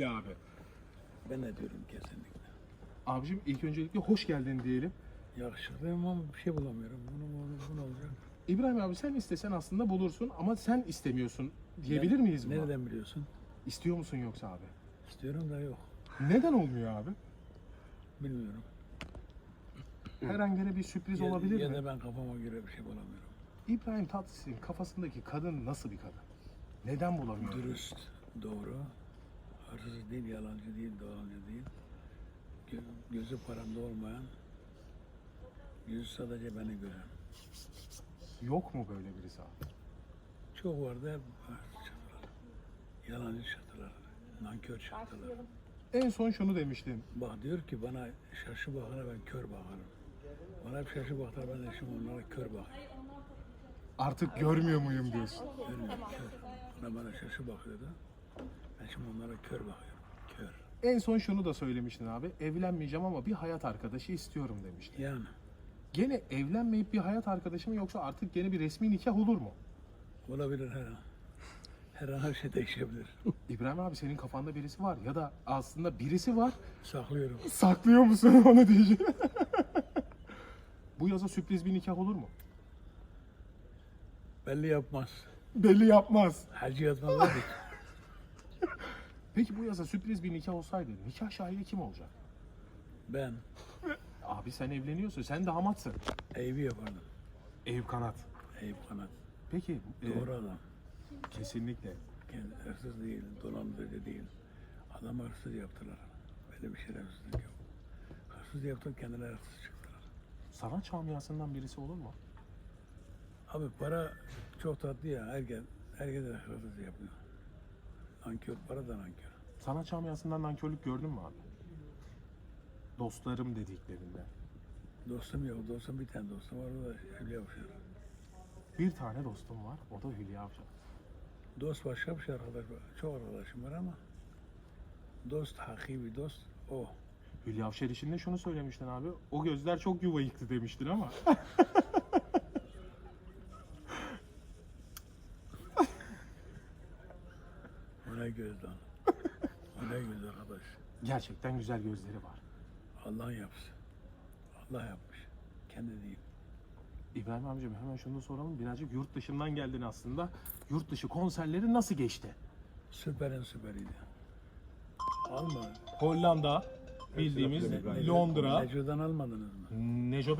abi. Ben de diyorum kesinlikle. Abicim ilk öncelikle hoş geldin diyelim. Yakışıklıyım ama bir şey bulamıyorum. Bunu, bunu, bu ne olacak? İbrahim abi sen istesen aslında bulursun ama sen istemiyorsun diyebilir Ne- miyiz buna? Nereden biliyorsun? İstiyor musun yoksa abi? İstiyorum da yok. Neden olmuyor abi? Bilmiyorum. Herhangi bir sürpriz Ya- olabilir ya mi? da ben kafama göre bir şey bulamıyorum. İbrahim Tatlıses'in kafasındaki kadın nasıl bir kadın? Neden bulamıyor? Dürüst, doğru. Hırsız değil, yalancı değil, dolancı değil. Gö- gözü paramda olmayan, yüzü sadece beni gören. Yok mu böyle birisi abi? Çok vardı hep çıktılar. Yalancı çıktılar. Nankör çıktılar. En son şunu demiştin. Bak diyor ki bana şaşı bakana ben kör bakarım. Bana hep şaşı baktılar ben de şimdi onlara kör bakıyorum. Artık görmüyor muyum diyorsun. Görmüyor, kör. Bana bana şaşı bakıyordu. Onlara kör bakıyorum. Kör. En son şunu da söylemiştin abi. Evlenmeyeceğim ama bir hayat arkadaşı istiyorum demiştin. Yani Gene evlenmeyip bir hayat arkadaşı mı yoksa artık gene bir resmi nikah olur mu? olabilir her an. Her an her şey değişebilir. İbrahim abi senin kafanda birisi var ya da aslında birisi var. Saklıyorum. Saklıyor musun onu diyeceğim. Bu yaza sürpriz bir nikah olur mu? Belli yapmaz. Belli yapmaz. Hacı yatmaz. Peki bu yaza sürpriz bir nikah olsaydı nikah şahidi kim olacak? Ben Abi sen evleniyorsun, sen damatsın. Eyüp'ü yapardım. Ev kanat. Eyüp Kanat. Peki, e, Doğru adam. kesinlikle. Kendi hırsız değil, dolandırıcı değil. Adamı hırsız yaptılar. Böyle bir şerefsizlik yok. Hırsız yaptılar, kendileri hırsız çıktılar. Sanat camiasından birisi olur mu? Abi para çok tatlı ya. Herkes, herkes hırsız yapıyor. Nankör, para da nankör. Sanat camiasından nankörlük gördün mü abi? Dostlarım dediklerinde. Dostum yok, dostum bir tane dostum var, o da Hülya Avşar. Bir tane dostum var, o da Hülya Avşar. Dost başka bir şey arkadaş var. Çok arkadaşım var ama dost, hakiki dost o. Hülya Avşar işinde şunu söylemiştin abi. O gözler çok yuva yıktı demiştin ama. O ne göz lan. O ne göz arkadaş. Gerçekten güzel gözleri var. Allah yapsın. Allah yapmış. Kendi değil. İbrahim amcam hemen şunu da soralım. Birazcık yurt dışından geldin aslında. Yurt dışı konserleri nasıl geçti? Süperin süperiydi. Alma. Hollanda, bildiğimiz Londra, Neco'dan almadınız mı? Neco